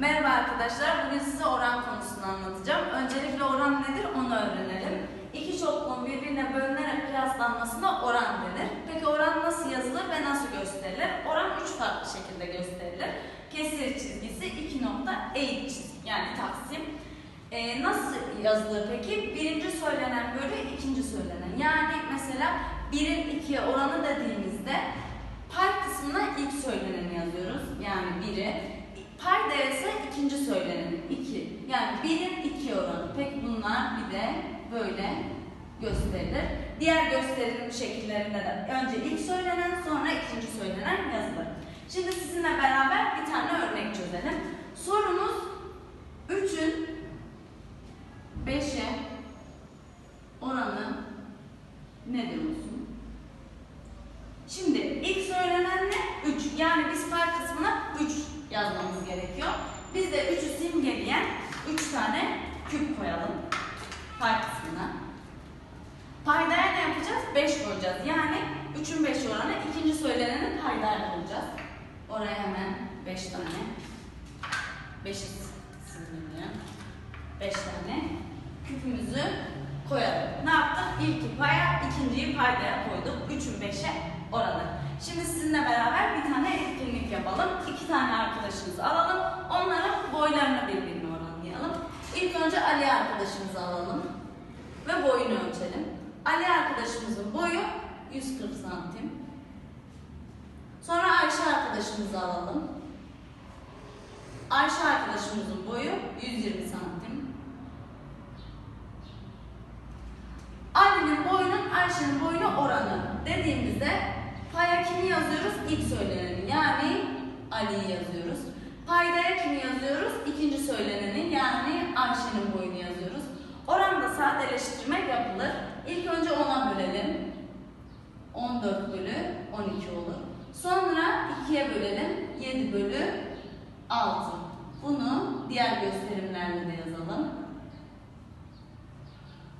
Merhaba arkadaşlar, bugün size oran konusunu anlatacağım. Öncelikle oran nedir onu öğrenelim. İki çokluğun birbirine bölünerek kıyaslanmasına oran denir. Peki oran nasıl yazılır ve nasıl gösterilir? Oran üç farklı şekilde gösterilir. Kesir çizgisi, iki nokta, eğik çizgi yani taksim. Ee, nasıl yazılır peki? Birinci söylenen bölü ikinci söylenen. Yani mesela birin ikiye oranı dediğimizde pay kısmına ilk söyleneni 1'in 2 oranı. Peki bunlar bir de böyle gösterilir. Diğer gösterim şekillerinde de önce ilk söylenen sonra ikinci söylenen yazılır. Şimdi sizinle beraber bir tane örnek çözelim. Sorumuz 3'ün 5'e oranı nedir olsun? Şimdi ilk söylenen ne? 3. Yani biz pay kısmına 3 yazmamız gerekiyor. Biz de 3'ü simgeleyen Yani 3'ün 5 oranı ikinci söyleneni paydaya koyacağız. Oraya hemen 5 tane 5'i simgeleyen 5 tane küpümüzü koyalım. Ne yaptık? İlki paya, ikinciyi paydaya koyduk. 3'ün 5'e oranı. Şimdi sizinle beraber bir tane etkinlik yapalım. İki tane arkadaşımızı alalım. Onların boylarını birbirine oranlayalım. İlk önce Ali arkadaşımızı alalım. Ve boyunu ölçelim. Ali arkadaşımızın boyu 140 santim. Sonra Ayşe arkadaşımızı alalım. Ayşe arkadaşımızın boyu 120 santim. Ali'nin boyunun Ayşe'nin boyuna oranı dediğimizde paya kimi yazıyoruz? İlk söyleneni yani Ali'yi yazıyoruz. Paydaya kimi yazıyoruz? İkinci söyleneni yani Ayşe'nin boyunu yazıyoruz. Oranda sadeleştirme yapılır. İlk önce 10'a bölelim. 14 bölü 12 olur. Sonra 2'ye bölelim. 7 bölü 6. Bunu diğer gösterimlerle de yazalım.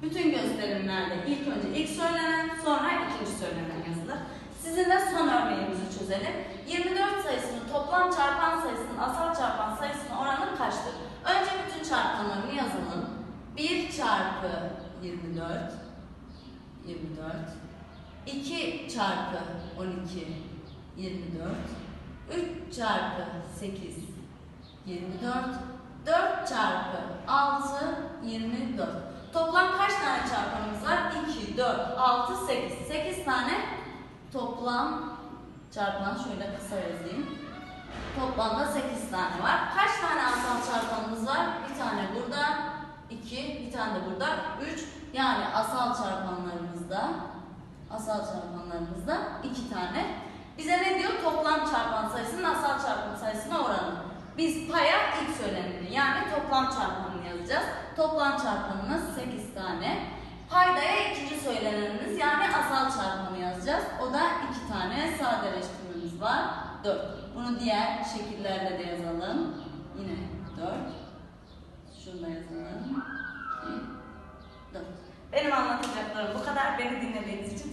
Bütün gösterimlerde ilk önce ilk söylenen sonra ikinci söylenen yazılır. Sizinle son örneğimizi çözelim. 24 sayısının toplam çarpan sayısının asal çarpan sayısının oranı kaçtır? Önce bütün çarpanlarını yazalım. 1 çarpı 24 24 2 çarpı 12 24 3 çarpı 8 24 4 çarpı 6 24 Toplam kaç tane çarpanımız var? 2, 4, 6, 8. 8 tane toplam çarpan şöyle kısa yazayım. Toplamda 8 tane var. Kaç tane asal çarpanımız var? Bir tane burada, 2, bir tane de burada, 3. Yani asal çarpanlarımızda asal çarpanlarımızda 2 tane. Bize ne diyor? Toplam çarpan sayısının asal çarpan sayısına oranı. Biz paya ilk söyleneni yani toplam çarpanını yazacağız. Toplam çarpanımız 8 tane. Paydaya ikinci söylenenimiz yani asal çarpanı yazacağız. O da 2 tane sadeleştirmemiz var. 4. Bunu diğer şekillerde de yazalım. Yine 4. Şunu da yazalım.